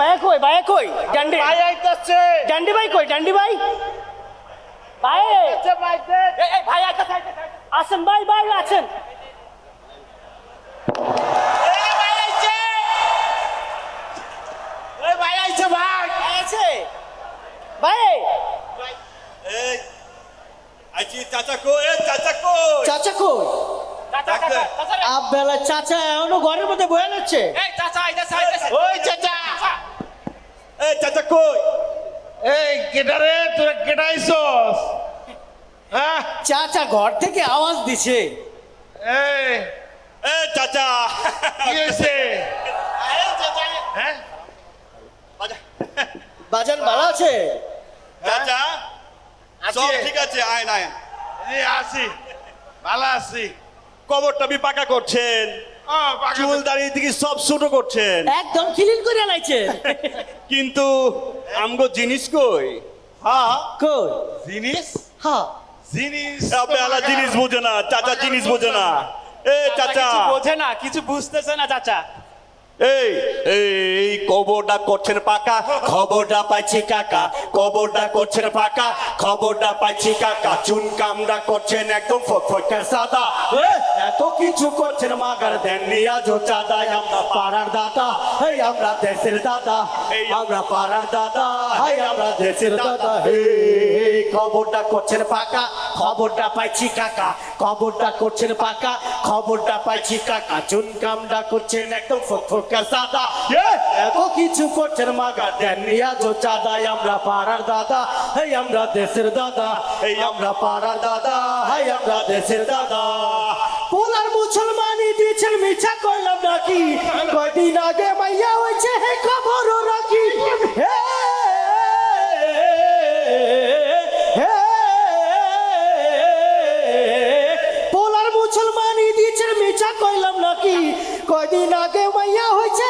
ভাইয়া কই কই? ডান্ডি। ভাই আইতাছে। ডান্ডি ভাই কই ডান্ডি ভাই? ভাই আচ্ছা ভাই এই, ভাই আইতাছে। আছেন ভাই ভাই। আছেন ভাই। এই আইছে চাচা কো এ চাচা কো চাচা চাচা এখনও ঘরের মধ্যে বয়ে যাচ্ছে এই চাচা আইতাছে আইতাছে ওই চাচা এ চাচা কই? এই কেডারে তোরা কেডাইছস হ্যাঁ? চাচা ঘর থেকে আওয়াজ দিছে। এই। এ চাচা। কি হইছে হ্যাঁ? বাজা। বাজান ভালো আছে? চাচা। সব ঠিক আছে আয় না। এই আছি ভালো আছি। কবরটা বি পাকা করছেন। চুল দাঁড়িয়ে দিকে সব ছোট করছেন। একদম ক্লিন করে লাইছে। কিন্তু আমগো জিনিস কই? হ্যাঁ। কই? জিনিস? হ্যাঁ। জিনিস বেলা জিনিস বোঝে না চাচা জিনিস বোঝে না। এ চাচা। কিছু বোঝে না কিছু বুঝতেছে না চাচা। এই এই কবরটা করছেন পাকা খবরটা পাইছি কাকা। কবরটা করছেন পাকা খবরটা পাইছি কাকা। চুন কামড়া করছেন একদম ফটফটকে সাদা। এত কিছু করছেন মাগার দেন নিয়াজ চাঁদা আমরা পাড়ার দাদা এই আমরা দেশের দাদা এই আমরা পাড়ার দাদা এই আমরা দেশের দাদা। এই খবরটা করছেন পাকা খবরটা পাইছি কাকা খবরটা করছেন পাকা খবরটা পাইছি কাকা চুন কামড়া করছেন একদম ফটফটকে সাদা। এত কিছু করছেন মাগা দেন নিয়াজ চাঁদাই আমরা পাড়ার দাদা এই আমরা দেশের দাদা এই আমরা পাড়ার দাদা এই আমরা দেশের দাদা। পোলার মুসলমানি দিয়েছেন মিছা করলাম নাকি? কয়দিন আগে মাইয়া হয়েছে, হে খবরও রাখি। হে নাকি? কয়দিন আগে মাইয়া হয়েছে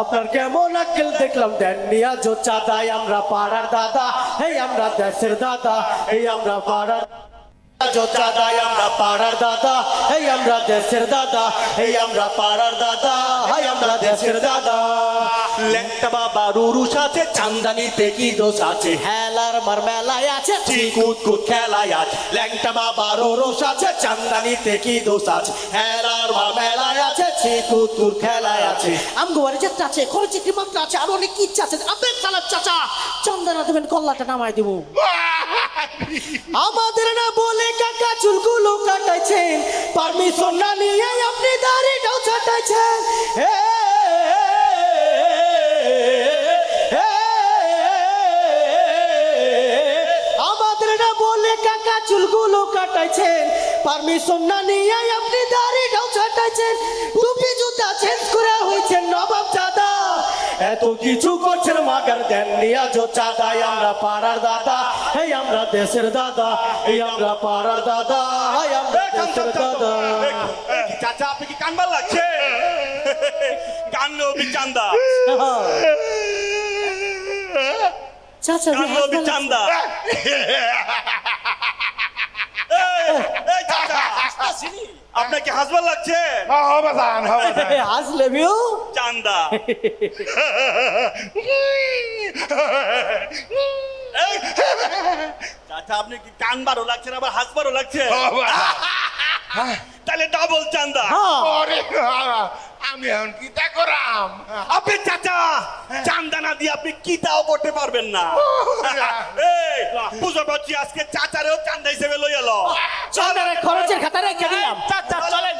আপনার কেমন আক্কেল দেখলাম? দেন নিয়া জো চাঁদাই আমরা পাড়ার দাদা। এই আমরা দেশের দাদা, এই আমরা পাড়ার জো চাঁদাই আমরা পাড়ার দাদা, এই আমরা দেশের দাদা, এই আমরা পাড়ার দাদা, এই আমরা দেশের দাদা। ল্যাংটা বাবা রুরুস আছে চান্দানিতে কি দোষ আছে? হেলার মার মেলায় আছে চিকুত কুত খেলায় আছে ল্যাংটা বাবা রুরুস আছে চান্দানিতে কি দোষ আছে? হেলার মার মেলায় আছে চিকুত কুত খেলায় আছে। আমগো বাড়ি যাত্রা আছে খরচে কি মাত্রা আছে আর অনেক ইচ্ছা আছে। আবেগ চালার চাচা চন্দনা দেবেন কল্লাটা নামাই দেব। আমাদের না বলে কাকা চুলগুলো কাটাইছেন পারমিশন না নিয়ে আপনি দাড়িটাও ছাটাইছেন। হে কাকা চুলগুলো কাটাইছেন। পারমিশন না নিয়ে আপনি দাড়িটাও ছাটাইছেন। টুপি জুতা চেঞ্জ করে হয়েছেন নবাব চাঁদা। এত কিছু করছেন মাগার দেন নিয়া জো চাঁদাই আমরা পাড়ার দাদা। এই আমরা দেশের দাদা এই আমরা পাড়ার দাদা এই আমরা দেশের দাদা। চাচা আপনি কি কানবার লাগছে কান্নো চান্দা। চাচা কান্নো চান্দা। আপনাকে হাসবার লাগছে? হাসলে বিউ চান্দা। চাচা আপনি কি কানবারও লাগছে আবার হাসবারও লাগছে তাহলে ডাবল চান্দা। ওরে বাবা, আমি এখন কি তা করাম? আপনি চাচা চান্দা না দিয়ে আপনি কিতাও করতে পারবেন না। এই! পুজো পাচ্ছি আজকে চাচারেও চান্দা হিসেবে লই এলো চন্দনের খরচের খাতারে রেখে দিলাম। চাচা চলেন।